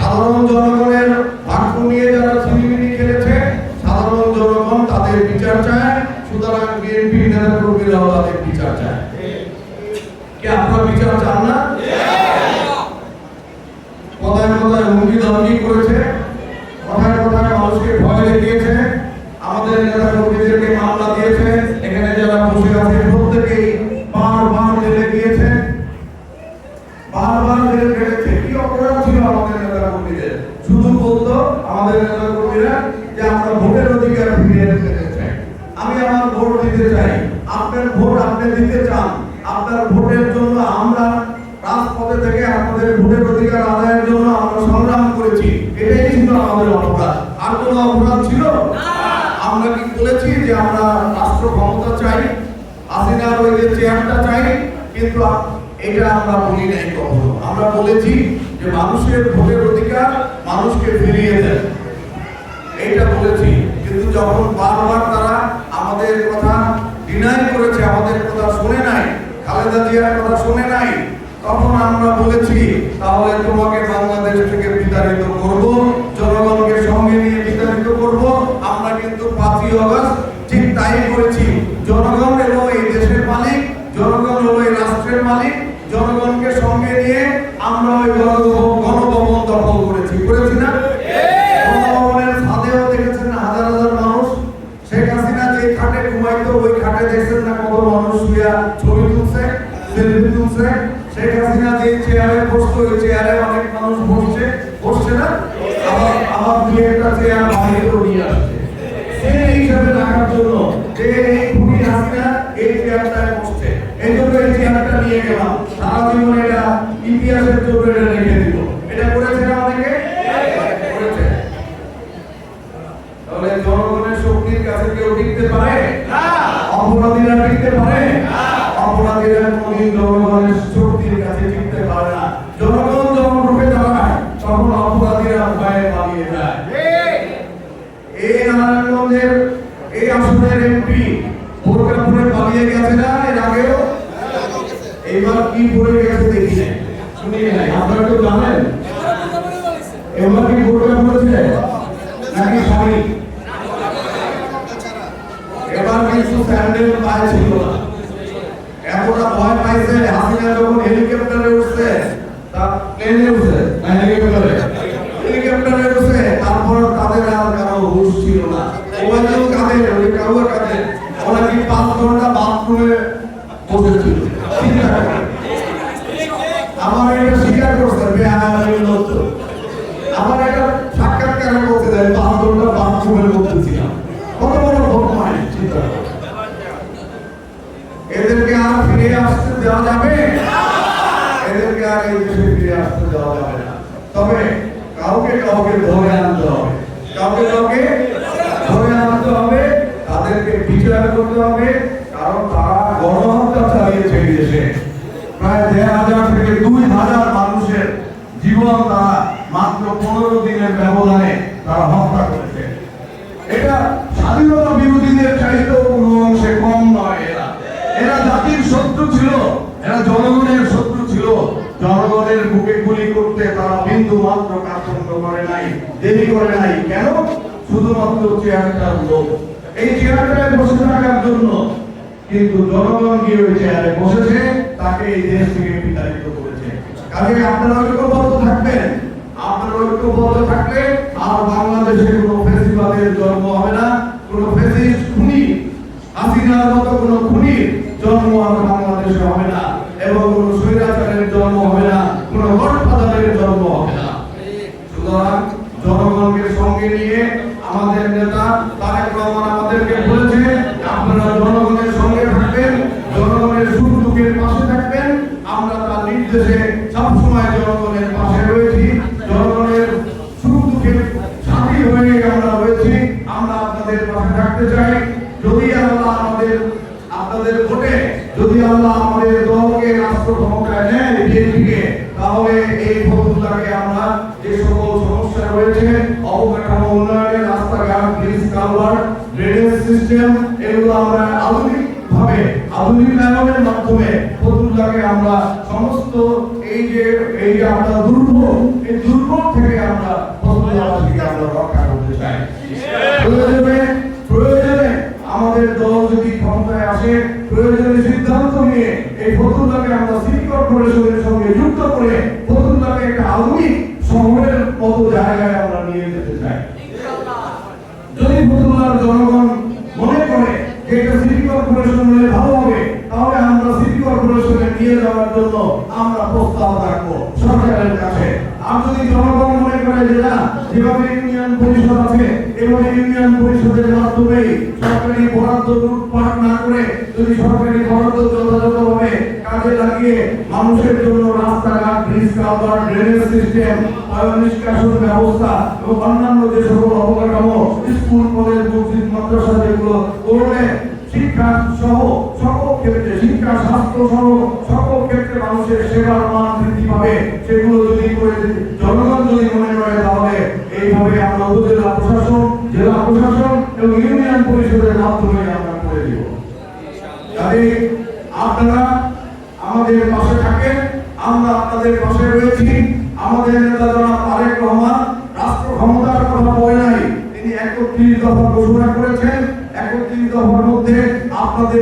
সাধারণ জনগণের ভাগ্য নিয়ে যারা ছিনিমিনি খেলেছে, সাধারণ জনগণ তাদের বিচার চায়, সুতরাং বিএনপি নেতা তাদের বিচার চায়। কি আপনারা বিচার চান না? কথায় কথায় হুমকি ধমকি করেছে, কথায় কথায় মানুষকে ভয় দেখিয়েছে, আমাদের নেতা মামলা দিয়েছে, এখানে যারা বসে আছে ফিরিয়ে দিতে চাই আমি আমার ভোট দিতে চাই। আপনার ভোট আপনি দিতে চান। আপনার ভোটের জন্য আমরা রাজপথে থেকে আপনাদের ভোটের অধিকার আদায়ের জন্য আমরা সংগ্রাম করেছি। এটাই ছিল আমাদের অপরাধ আর কোনো অপরাধ ছিল? আমরা কি বলেছি যে আমরা রাষ্ট্র ক্ষমতা চাই? হাসিনার ওই যে চেয়ারটা চাই কিন্তু এটা আমরা বলি নাই কখনো। আমরা বলেছি যে মানুষের ভোটের অধিকার মানুষকে ফিরিয়ে দেন এইটা বলেছি। কিন্তু যখন বারবার তারা আমাদের কথা ডিনাই করেছে, আমাদের কথা শুনে নাই, খালেদা জিয়ার কথা শুনে নাই, তখন আমরা বলেছি, তাহলে তোমাকে বাংলাদেশ থেকে বিতাড়িত করব, জনগণকে সঙ্গে নিয়ে বিতাড়িত করব। আমরা কিন্তু পাঁচই অগস্ট ঠিক তাই করেছি। জনগণ হলো এই দেশের মালিক, জনগণ হলো এই রাষ্ট্রের মালিক, জনগণকে সঙ্গে নিয়ে আমরা ওই বসতো ওই চেয়ারে অনেক মানুষ বসছে বসছে না? আবার আবার দুই একটা চেয়ার বাইরেও নিয়ে আসছে। সেই হিসাবে রাখার জন্য যে এই খুনি হাসিনা এই চেয়ারটায় বসছে। এই জন্য এই চেয়ারটা নিয়ে গেলাম। সারা জীবন এটা ইতিহাসের জন্য এটা রেখে দিব এটা করেছে না অনেকে? করেছে। তাহলে জনগণের শক্তির কাছে কেউ টিকতে পারে? অপরাধীরা টিকতে পারে? অপরাধীরা কোনদিন জনগণের শক্তির কাছে টিকতে পারে না জনগণ যখন রূপে দাঁড়ায় তখন অপরাধীরা ভয়ে পালিয়ে যায় এই নারায়ণগঞ্জের এই আসনের এমপি বোরকাপুরে পালিয়ে গেছে না এর আগেও এবার কি পড়ে গেছে দেখি নাই। আপনারা কেউ জানেন? এবার কি বোরকা পড়েছে নাকি শাড়ি এবার কিছু স্যান্ডেল পায়ে ছিল এতটা ভয় পাইছে হাসিনা যখন হেলিকপ্টারে উঠছে তা প্লেনে উঠছে। না হেলিকপ্টারে হেলিকপ্টারে উঠছে, তারপর তাদের আর কারও হুঁশ ছিল না। ওখানেও কাঁদে ওই কাউকে কাঁদে ওরা কি পাঁচ ঘণ্টা বাথরুমে বসেছিল। আমার এটা স্বীকার করছে বেহায়ানি লজ্জ আমার এটা সাক্ষাৎকার করতে দেয় ঘণ্টা বাথরুমের মধ্যে কত বড় বদমাই চিন্তা এদেরকে আর ফিরে আসতে দেওয়া যাবে? এদেরকে আর এই দেশে ফিরে আসতে দেওয়া যাবে না। তবে কাউকে কাউকে ধরে আনতে হবে। কাউকে কাউকে ধরে আনতে হবে, তাদেরকে বিচার করতে হবে, কারণ তারা চালিয়েছে এই দেশে প্রায় দেড় হাজার থেকে দুই হাজার মানুষের জীবন তারা মাত্র পনেরো দিনের ব্যবধানে তারা হত্যা করেছে। এটা স্বাধীনতা বিরোধীদের চাইতেও কোনো অংশে কম নয় এরা। এরা জাতির শত্রু ছিল, এরা জনগণের শত্রু ছিল। জনগণের বুকে গুলি করতে তারা বিন্দু মাত্র কার্যক্রম করে নাই, দেরি করে নাই। কেন? শুধুমাত্র চেয়ারটার লোক এই চেয়ারটায় বসে থাকার জন্য কিন্তু জনগণ গিয়ে ওই চেয়ারে বসেছে, তাকে এই দেশ থেকে বিতাড়িত করেছে। কাজে আপনারা ঐক্যবদ্ধ থাকবেন, আপনারা ঐক্যবদ্ধ থাকলে আর বাংলাদেশে কোনো ফেসিবাদের জন্ম হবে না, কোনো ফেসিস্ট খুনি মতো জন্ম আর বাংলাদেশে হবে না, এবং কোনো স্বৈরাচারের জন্ম হবে না, কোনো জন্ম হবে না। সুতরাং জনগণকে সঙ্গে নিয়ে আমাদের নেতা তারেক রহমান আমাদেরকে বলেছে, আপনারা জনগণের আপনাদের পাশে থাকতে চাই। যদি আল্লাহ আমাদের, আপনাদের ভোটে যদি আল্লাহ আমাদের দলকে রাষ্ট্র ক্ষমতায় নেয় বিএনপিকে তাহলে এই ফতুল্লাকে আমরা যে সকল সমস্যা রয়েছে, অবকাঠামো উন্নয়নের রাস্তাঘাট ব্রিজ কালভার্ট ড্রেনেজ সিস্টেম এগুলো আমরা আধুনিক ভাবে আধুনিকায়নের মাধ্যমে ফতুল্লাকে আমরা সমস্ত এই যে এই যে আমরা দুর্ভোগ, এই দুর্ভোগ ফতুল্লাকে আমরা সিটি কর্পোরেশনের সঙ্গে যুক্ত করে ফতুল্লাকে একটা আধুনিক শহরের মতো জায়গায় আমরা নিয়ে যেতে চাই। যদি ফতুল্লার জনগণ মনে করে যে এটা সিটি কর্পোরেশন হলে ভালো হবে, তাহলে আমরা সিটি কর্পোরেশনে নিয়ে যাওয়ার জন্য আমরা প্রস্তাব রাখব সরকারের কাছে। আর যদি জনগণ মনে করে যে না, যেভাবে ইউনিয়ন পরিষদ আছে, এভাবে ইউনিয়ন পরিষদের মাধ্যমে সরকারি বরাদ্দ ব্রিজ ড্রেনেজ সিস্টেম, বায়ু নিষ্কাশন ব্যবস্থা এবং অন্যান্য যে সকল অবকাঠামো, স্কুল, কলেজ, মসজিদ, মাদ্রাসা যেগুলো করলে শিক্ষা সহ সকল ক্ষেত্রে, শিক্ষা, স্বাস্থ্য সহ সকল ক্ষেত্রে মানুষের সেবার মান বৃদ্ধি পাবে। সেগুলো যদি করে জনগণ যদি মনে করে, তাহলে এইভাবে আমরা উপজেলা প্রশাসন, জেলা প্রশাসন এবং ইউনিয়ন পরিষদের মাধ্যমে আমরা করে দিব। কাজে আপনারা আমাদের পাশে থাকেন আমরা আপনাদের পাশে রয়েছি। আমাদের নেতা জনাব তারেক রহমান, রাষ্ট্র ক্ষমতার কথা বলে নাই। তিনি একত্রিশ দফা ঘোষণা করেছেন। একত্রিশ দফার মধ্যে আপনাদের